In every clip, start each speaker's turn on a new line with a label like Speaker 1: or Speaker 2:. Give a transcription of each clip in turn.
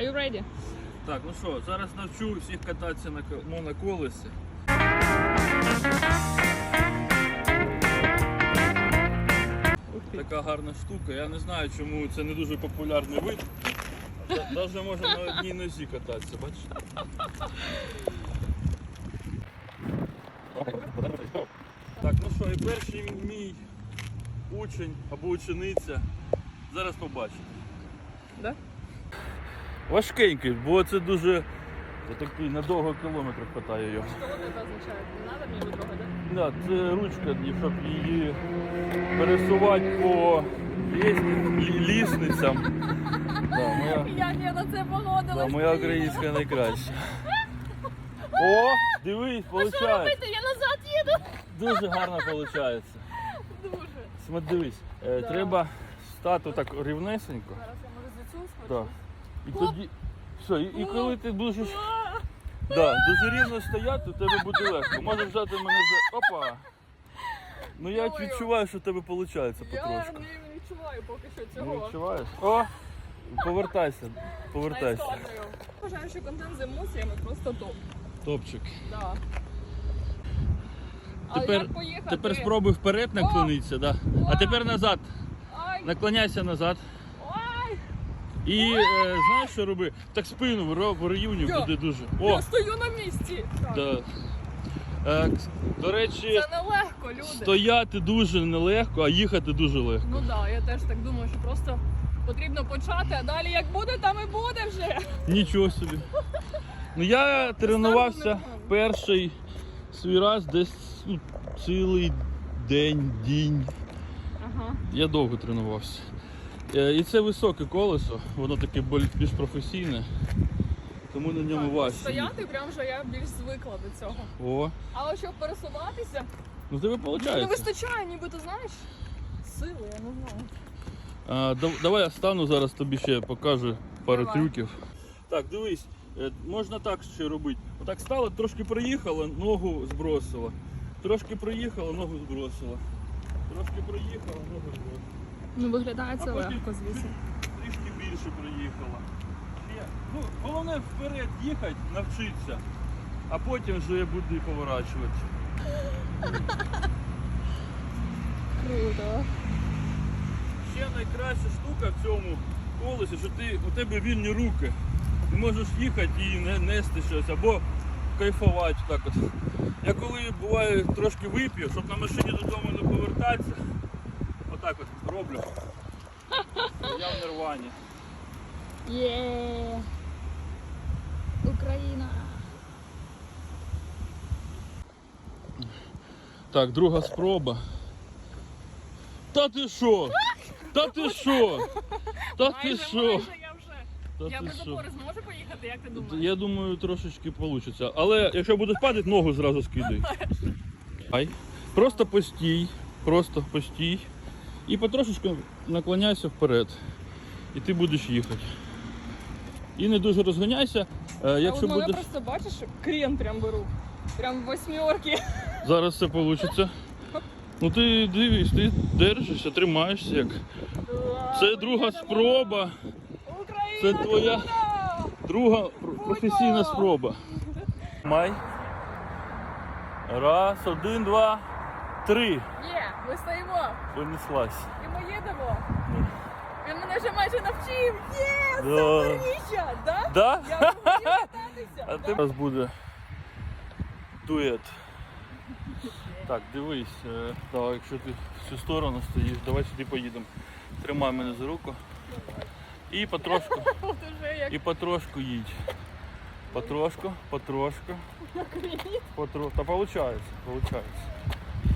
Speaker 1: Are you ready?
Speaker 2: Так, ну що, зараз навчу всіх кататися на ко- моноколесі.
Speaker 1: Ух ти.
Speaker 2: Така гарна штука. Я не знаю, чому це не дуже популярний вид. Навіть можна на одній нозі кататися, бачиш? Так, ну що, і перший мій учень або учениця. Зараз побачите.
Speaker 1: Да?
Speaker 2: Важкенький, бо це дуже такий на довго кілометр катаю його.
Speaker 1: Що це означає? Не треба мені трогати,
Speaker 2: Да, це ручка, щоб її пересувати по лісницям. Да, моя,
Speaker 1: я на це
Speaker 2: да, моя українська найкраща. О, дивись, виходить.
Speaker 1: Я назад їду.
Speaker 2: Дуже гарно виходить.
Speaker 1: Дуже.
Speaker 2: Смотри, дивись, е,
Speaker 1: Да.
Speaker 2: треба стати так рівнесенько.
Speaker 1: Зараз я може за цю
Speaker 2: Так.
Speaker 1: схочу.
Speaker 2: І тоді. Все, і, і коли ти будеш да, дуже рівно стояти, у тебе буде легко. Можеш взяти мене за. Опа! Ну я
Speaker 1: Ой-ой.
Speaker 2: відчуваю, що в тебе виходить
Speaker 1: Я
Speaker 2: потрошку.
Speaker 1: не відчуваю поки що
Speaker 2: Не
Speaker 1: цього.
Speaker 2: відчуваєш? О! Повертайся, повертайся.
Speaker 1: Найскладною. Вважаю, що контент з емоціями просто топ.
Speaker 2: Топчик.
Speaker 1: Да. А
Speaker 2: Тепер,
Speaker 1: як поїхати?
Speaker 2: тепер спробуй вперед наклонитися, да. а тепер назад.
Speaker 1: Ай,
Speaker 2: Наклоняйся назад. І е, знаєш, що роби? Так спину в в районі буде дуже.
Speaker 1: я стою на місці.
Speaker 2: Да. Е, до речі,
Speaker 1: Це нелегко, люди.
Speaker 2: стояти дуже нелегко, а їхати дуже легко.
Speaker 1: Ну так, да, я теж так думаю, що просто потрібно почати, а далі як буде, там і буде вже.
Speaker 2: Нічого собі. Ну я тренувався
Speaker 1: Старт
Speaker 2: перший свій раз десь ну, цілий день, день.
Speaker 1: Ага.
Speaker 2: Я довго тренувався. Е, І це високе колесо, воно таке більш професійне, тому на ньому важче.
Speaker 1: Стояти прям вже я більш звикла до цього.
Speaker 2: О,
Speaker 1: Але щоб пересуватися,
Speaker 2: ну тебе
Speaker 1: не вистачає, ніби ти знаєш. Сили, я не знаю.
Speaker 2: А, дав- давай я стану зараз тобі ще покажу пару
Speaker 1: Давай.
Speaker 2: трюків. Так, дивись, е, можна так ще робити. Отак стала, трошки проїхала, ногу збросила. Трошки проїхала, ногу збросила. Трошки проїхала, ногу збросила.
Speaker 1: Ну виглядає
Speaker 2: це легко,
Speaker 1: звісно.
Speaker 2: Трішки більше проїхала. Ще. Ну, головне вперед їхати, навчитися, а потім вже я буду і поворачувати.
Speaker 1: Круто.
Speaker 2: Ще найкраща штука в цьому колесі, що ти, у тебе вільні руки. Ти можеш їхати і не нести щось або кайфувати так от. Я коли буває трошки вип'ю, щоб на машині додому не повертатися, отак от роблю. Я в нирвані.
Speaker 1: Є. Україна.
Speaker 2: Так, друга спроба. Та ти що? Та ти що? Та ти
Speaker 1: Майже,
Speaker 2: що?
Speaker 1: майже я вже.
Speaker 2: Та
Speaker 1: Я
Speaker 2: ти
Speaker 1: без
Speaker 2: що?
Speaker 1: опори зможу поїхати, як ти думаєш?
Speaker 2: Я думаю, трошечки вийде. Але якщо будеш падати, ногу зразу скидай. Ай. Просто постій, просто постій. І потрошечку наклоняйся вперед. І ти будеш їхати. І не дуже розганяйся. Е, Якщо
Speaker 1: а от мене
Speaker 2: будеш.
Speaker 1: просто бачиш, крен прям беру. Прям восьмерки.
Speaker 2: Зараз все вийде. Ну ти дивись, ти держишся, тримаєшся як. Це друга спроба. Це твоя- Друга професійна спроба. Май. Раз, один, два, три.
Speaker 1: Є, ми стоїмо.
Speaker 2: Понеслась.
Speaker 1: І ми їдемо.
Speaker 2: Ну.
Speaker 1: Він мене вже майже навчив. Є,
Speaker 2: Да.
Speaker 1: суперіща, да?
Speaker 2: Да?
Speaker 1: Я вмію кататися.
Speaker 2: А ти буде дует. Так, дивись, е, давай, якщо ти в цю сторону стоїш, давай сюди поїдемо. Тримай мене за руку. І потрошку,
Speaker 1: От уже як
Speaker 2: і потрошку їдь. Потрошку, потрошку. Потро... Та виходить, виходить.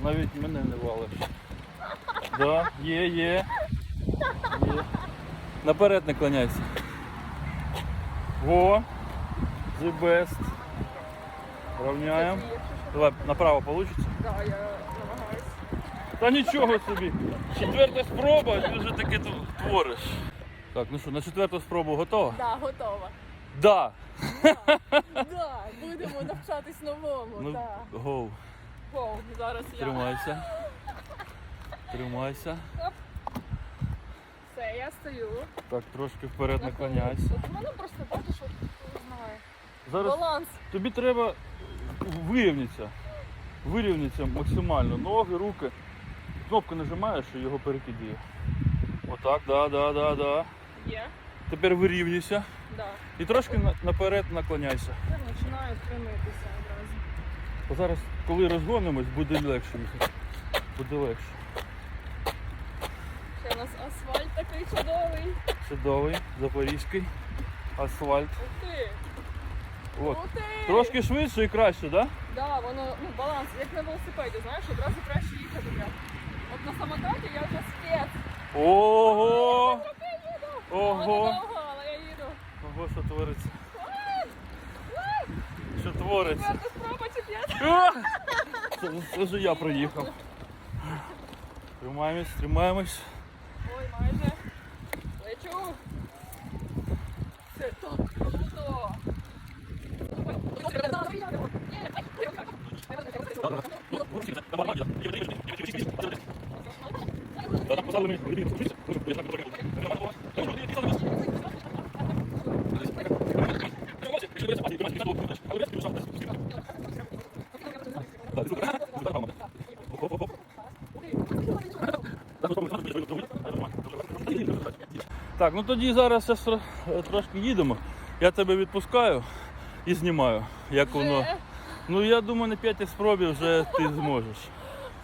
Speaker 2: Навіть мене не валиш. Да, є, є. Є. Наперед наклоняйся. Во. The best. Равняємо. Давай направо вийде.
Speaker 1: Да, я намагаюсь.
Speaker 2: Та нічого собі. Четверта спроба, ти вже таки твориш. Так, ну що, на четверту спробу готова?
Speaker 1: Да, готова.
Speaker 2: Да.
Speaker 1: Да, будемо навчатись новому.
Speaker 2: Ну,
Speaker 1: да.
Speaker 2: гоу.
Speaker 1: Воу, зараз я.
Speaker 2: Тримайся. Тримайся.
Speaker 1: Все, я стою.
Speaker 2: Так, трошки вперед наклоняйся.
Speaker 1: От мене просто бачиш, от, не знаю.
Speaker 2: Зараз
Speaker 1: Баланс.
Speaker 2: тобі треба вирівнятися. Вирівнятися максимально. Ноги, руки. Кнопку нажимаєш і його перекидає. Отак, да, да, да, да.
Speaker 1: Є.
Speaker 2: Тепер вирівнюйся.
Speaker 1: Да.
Speaker 2: І трошки на- наперед наклоняйся.
Speaker 1: Я починаю стримитися.
Speaker 2: Бо зараз, коли розгонимось, буде легше. Буде легше.
Speaker 1: Ще у нас асфальт такий чудовий.
Speaker 2: Чудовий, запорізький, асфальт.
Speaker 1: Ух ти.
Speaker 2: От.
Speaker 1: Ух ти.
Speaker 2: Трошки швидше і краще, так? Да?
Speaker 1: Да, воно, ну, баланс, як на велосипеді, знаєш, одразу краще їхати прям. От на самокаті я вже спец.
Speaker 2: Ого! Ого.
Speaker 1: Недовго, але я їду.
Speaker 2: Ого, що твориться? Що твориться?
Speaker 1: Перша спроба чи п'ята?
Speaker 2: А! Це, це вже я приїхав. Тримаємось, тримаємось.
Speaker 1: Ой, майже. Лечу. Це так круто.
Speaker 2: Так, ну тоді зараз ще трошки їдемо. Я тебе відпускаю і знімаю, як воно. Ну я думаю, на п'ятій спробі вже ти зможеш.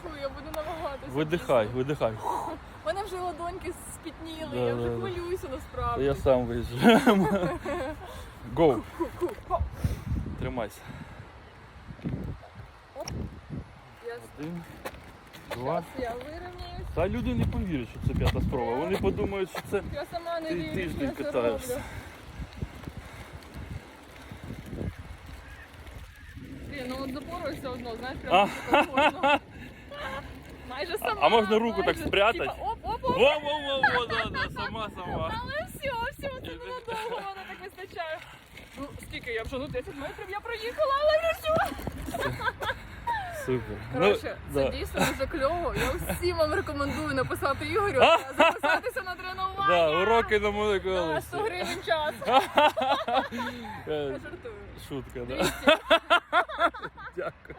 Speaker 1: Фу, я буду намагатися.
Speaker 2: Видихай, видихай.
Speaker 1: У мене вже ладоньки спітніли,
Speaker 2: Да,
Speaker 1: я вже
Speaker 2: да,
Speaker 1: хвилююся насправді.
Speaker 2: Я сам виїжджаю.
Speaker 1: Ку-ку.
Speaker 2: Тримайся.
Speaker 1: Я
Speaker 2: Один, два.
Speaker 1: я вирівняюсь.
Speaker 2: Та люди не повірять, що це п'ята спроба. Вони подумають, що це
Speaker 1: Я сама не
Speaker 2: Ти
Speaker 1: вірю,
Speaker 2: тиждень
Speaker 1: що я це
Speaker 2: катаєшся.
Speaker 1: роблю. Блін, ну от запору все одно, знаєш,
Speaker 2: А.
Speaker 1: прям комфортно. Майже сама.
Speaker 2: А можна руку так
Speaker 1: майже.
Speaker 2: спрятать?
Speaker 1: Типа, оп, оп, оп.
Speaker 2: Во-во-во, да, да, сама, сама.
Speaker 1: Але все, все, це ненадовго воно так вистачає. Ну, скільки я вже, ну 10 метрів я проїхала, але вже все.
Speaker 2: Супер.
Speaker 1: Коротше,
Speaker 2: Ну,
Speaker 1: це
Speaker 2: да.
Speaker 1: дійсно дуже кльово. Я всім вам рекомендую написати Ігорю, записатися на тренування.
Speaker 2: Да, уроки на
Speaker 1: Да,
Speaker 2: колесі.
Speaker 1: 100 гривень час. Я жартую.
Speaker 2: Шутка, да. Дякую.